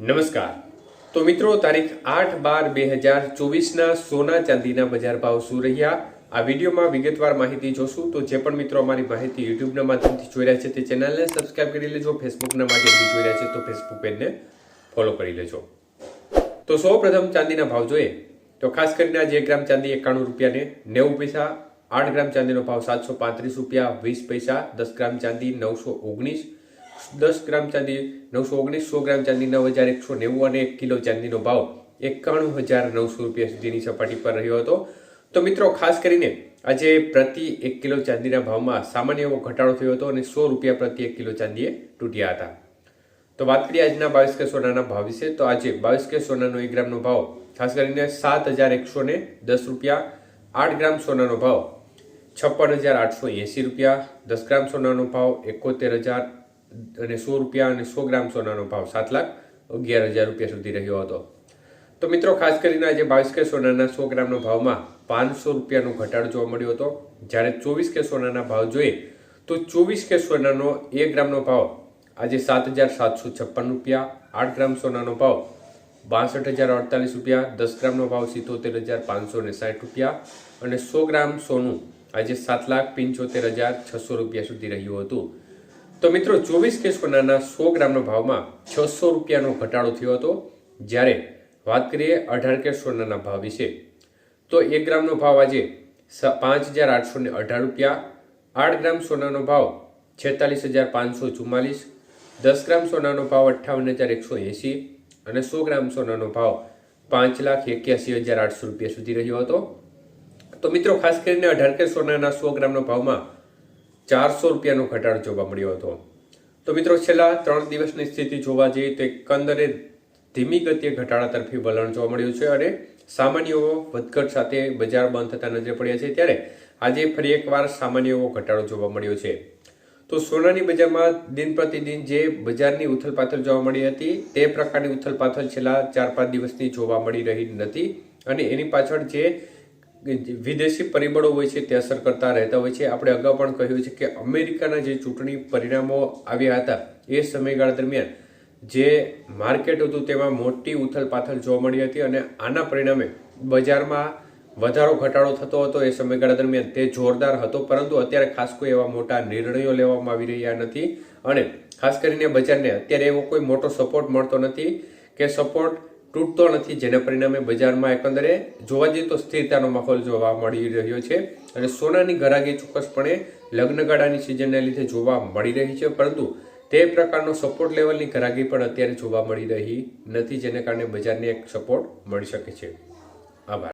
નમસ્કાર. તો મિત્રો, તારીખ આઠ બાર બે હજાર ચોવીસના સોના ચાંદીના બજાર ભાવ શું રહ્યા? આ વિડીયોમાં વિગતવાર માહિતી જોશું. તો જે પણ મિત્રો અમારી માહિતી યુટ્યુબના માધ્યમથી જોઈ રહ્યા છે તે ચેનલને સબસ્ક્રાઇબ કરી લેજો. ફેસબુકના માધ્યમથી જોઈ રહ્યા છે તો ફેસબુક પેજને ફોલો કરી લેજો. તો સૌ પ્રથમ ચાંદીના ભાવ જોઈએ. તો ખાસ કરીને આજે એક ગ્રામ ચાંદી એકાણું રૂપિયાને નેવું પૈસા, આઠ ગ્રામ ચાંદીનો ભાવ સાતસો પાંત્રીસ રૂપિયા, વીસ પૈસા, દસ ગ્રામ ચાંદી નવસો ઓગણીસ દસ ગ્રામ ચાંદી, નવસો ઓગણીસ સો ગ્રામ ચાંદી, નવ હજાર એકસો નેવું અને એક કિલો ચાંદીનો ભાવ એકાણું હજાર નવસો રૂપિયા સુધીની સપાટી પર રહ્યો હતો. તો મિત્રો, ખાસ કરીને આજે પ્રતિ એક કિલો ચાંદીના ભાવમાં સામાન્ય એવો ઘટાડો થયો હતો અને સો રૂપિયા પ્રતિ એક કિલો ચાંદીએ તૂટ્યા હતા. તો વાત કરીએ આજના બાવીસ કે સોનાના ભાવ વિશે. તો આજે બાવીસ કે સોનાનો એક ગ્રામનો ભાવ ખાસ કરીને સાત હજાર એકસો ને દસ રૂપિયા, આઠ ગ્રામ સોનાનો ભાવ છપ્પન હજાર આઠસો એંસી રૂપિયા, દસ ગ્રામ સોનાનો ભાવ એકોતેર હજાર અને સો રૂપિયા અને સો ગ્રામ સોનાનો ભાવ સાત લાખ અગિયાર હજાર રૂપિયા સુધી રહ્યો હતો. તો મિત્રો, ખાસ કરીને આજે બાવીસ કે સોનાના સો ગ્રામનો ભાવમાં પાંચસો રૂપિયાનો ઘટાડો જોવા મળ્યો હતો. જ્યારે ચોવીસ કે સોનાના ભાવ જોઈએ તો ચોવીસ કે સોનાનો એક ગ્રામનો ભાવ આજે સાત હજાર સાતસો છપ્પન રૂપિયા, આઠ ગ્રામ સોનાનો ભાવ બાસઠ હજાર અડતાલીસ રૂપિયા, દસ ગ્રામનો ભાવ સિત્તોતેર હજાર પાંચસો ને સાઠ રૂપિયા અને સો ગ્રામ સોનું આજે સાત લાખ પંચોતેર હજાર છસો રૂપિયા સુધી રહ્યું હતું. તો મિત્રો, ચોવીસ કે સોનાના સો ગ્રામના ભાવમાં છસો રૂપિયાનો ઘટાડો થયો હતો. જ્યારે વાત કરીએ અઢાર કે સોનાના ભાવ વિશે, તો એક ગ્રામનો ભાવ આજે પાંચ હજાર આઠસો ને અઢાર રૂપિયા, આઠ ગ્રામ સોનાનો ભાવ છેતાલીસ હજાર પાંચસો ચુમ્માલીસ, દસ ગ્રામ સોનાનો ભાવ અઠ્ઠાવન હજાર એકસો એંસી અને સો ગ્રામ સોનાનો ભાવ પાંચ લાખ એક્યાસી હજાર આઠસો રૂપિયા સુધી રહ્યો હતો. તો મિત્રો, ખાસ કરીને અઢાર કે સોનાના સો ગ્રામના ભાવમાં ચારસો રૂપિયાનો ઘટાડો જોવા મળ્યો હતો. તો મિત્રો, છેલ્લા ત્રણ દિવસની સ્થિતિ જોવા જઈએ તો એકંદરે ધીમી ગતિએ ઘટાડા તરફી વલણ જોવા મળ્યું છે અને સામાન્યઓ વધઘટ સાથે બજાર બંધ થતા નજરે પડ્યા છે. ત્યારે આજે ફરી એકવાર સામાન્યઓ ઘટાડો જોવા મળ્યો છે. તો સોનાની બજારમાં દિન પ્રતિદિન જે બજારની ઉથલપાથલ જોવા મળી હતી, તે પ્રકારની ઉથલપાથલ છેલ્લા ચાર પાંચ દિવસની જોવા મળી રહી નથી. અને એની પાછળ જે વિદેશી પરિબળો હોય છે, તે અસર કરતા રહેતા હોય છે. આપણે અગાઉ પણ કહ્યું છે કે અમેરિકાના જે ચૂંટણી પરિણામો આવ્યા હતા, એ સમયગાળા દરમિયાન જે માર્કેટ હતું, તેમાં મોટી ઉથલપાથલ જોવા મળી હતી અને આના પરિણામે બજારમાં વધારો, ઘટાડો થતો હતો એ સમયગાળા દરમિયાન. તે જોરદાર હતો, પરંતુ અત્યારે ખાસ કોઈ એવા મોટા નિર્ણયો લેવામાં આવી રહ્યા નથી. અને ખાસ કરીને બજારને અત્યારે એવો કોઈ મોટો સપોર્ટ મળતો નથી કે સપોર્ટ તૂટતો નથી, જેના પરિણામે બજારમાં એકંદરે જોવા જઈએ તો સ્થિરતાનો માહોલ જોવા મળી રહ્યો છે અને સોનાની ગરાગી ચોક્કસપણે લગ્નગાળાની સિઝનને લીધે જોવા મળી રહી છે, પરંતુ તે પ્રકારનો સપોર્ટ લેવલની ગરાગી પણ અત્યારે જોવા મળી રહી નથી, જેને કારણે બજારને એક સપોર્ટ મળી શકે છે. આભાર.